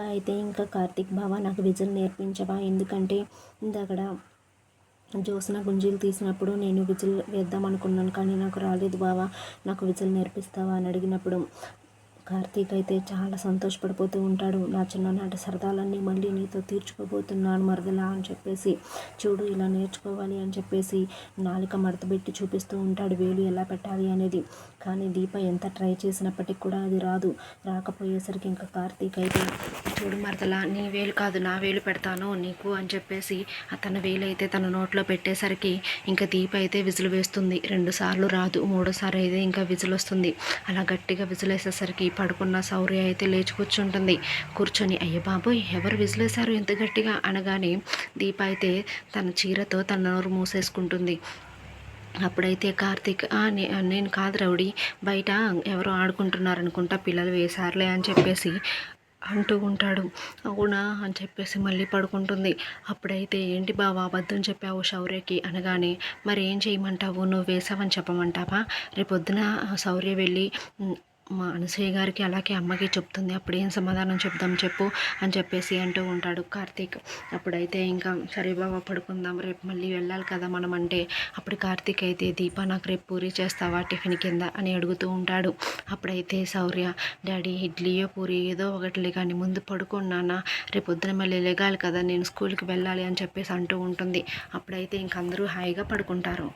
అయితే ఇంకా కార్తీక్ బావ నాకు విజిల్ నేర్పించవా? ఎందుకంటే ఇందక్కడ జోస్న గుంజీలు తీసినప్పుడు నేను విజిల్ వేద్దాం అనుకున్నాను కానీ నాకు రాలేదు బావా నాకు విజిల్ నేర్పిస్తావా అని అడిగినప్పుడు కార్తీక్ అయితే చాలా సంతోషపడిపోతూ ఉంటాడు. నా చిన్ననాటి సరదాలన్నీ మళ్ళీ నీతో తీర్చుకోబోతున్నాను మరదలా అని చెప్పేసి చూడు ఇలా నేర్చుకోవాలి అని చెప్పేసి నాలుక మడతబెట్టి చూపిస్తూ ఉంటాడు వేలు ఎలా పెట్టాలి అనేది. కానీ దీప ఎంత ట్రై చేసినప్పటికి కూడా అది రాదు. రాకపోయేసరికి ఇంకా కార్తీక్ అయితే చూడు మరదలా నీ వేలు కాదు నా వేలు పెడతాను నీకు అని చెప్పేసి తన వేలు అయితే తన నోట్లో పెట్టేసరికి ఇంకా దీప అయితే విజులు వేస్తుంది. రెండుసార్లు రాదు మూడోసారి అయితే ఇంకా విజులు వస్తుంది. అలా గట్టిగా విజులు వేసేసరికి పడుకున్న సౌర్య అయితే లేచి కూర్చుంటుంది. కూర్చొని అయ్య బాబోయ్ ఎవరు విసిలేశారు ఎంత గట్టిగా? అనగానే దీప అయితే తన చీరతో తన నోరు మూసేసుకుంటుంది. అప్పుడైతే కార్తీక్ నే- నేను కాదు రౌడీ బయట ఎవరో ఆడుకుంటున్నారు అనుకుంటా పిల్లలు వేశారులే అని చెప్పేసి అంటూ ఉంటాడు. అవునా? అని చెప్పేసి మళ్ళీ పడుకుంటుంది. అప్పుడైతే ఏంటి బావా అబద్ధం చెప్పావు శౌర్యకి అనగానే మరి ఏం చేయమంటావు? నువ్వు వేసావని చెప్పమంటావా? రేపొద్దున శౌర్య వెళ్ళి మా అనసూయ గారికి అలాగే అమ్మకి చెప్తుంది. అప్పుడు ఏం సమాధానం చెప్దాం చెప్పు అని చెప్పేసి అంటూ ఉంటాడు కార్తీక్. అప్పుడైతే ఇంకా సరే బాబా పడుకుందాం రేపు మళ్ళీ వెళ్ళాలి కదా మనం అంటే. అప్పుడు కార్తీక్ అయితే దీప నాకు రేపు పూరి చేస్తావా టిఫిన్ కింద? అని అడుగుతూ ఉంటాడు. అప్పుడైతే శౌర్య డాడీ ఇడ్లీయో పూరి ఏదో ఒకటిలే కానీ ముందు పడుకున్నానా రేపు పొద్దున మళ్ళీ లెగాలి కదా నేను స్కూల్కి వెళ్ళాలి అని చెప్పేసి అంటూ ఉంటుంది. అప్పుడైతే ఇంక అందరూ హాయిగా పడుకుంటారు.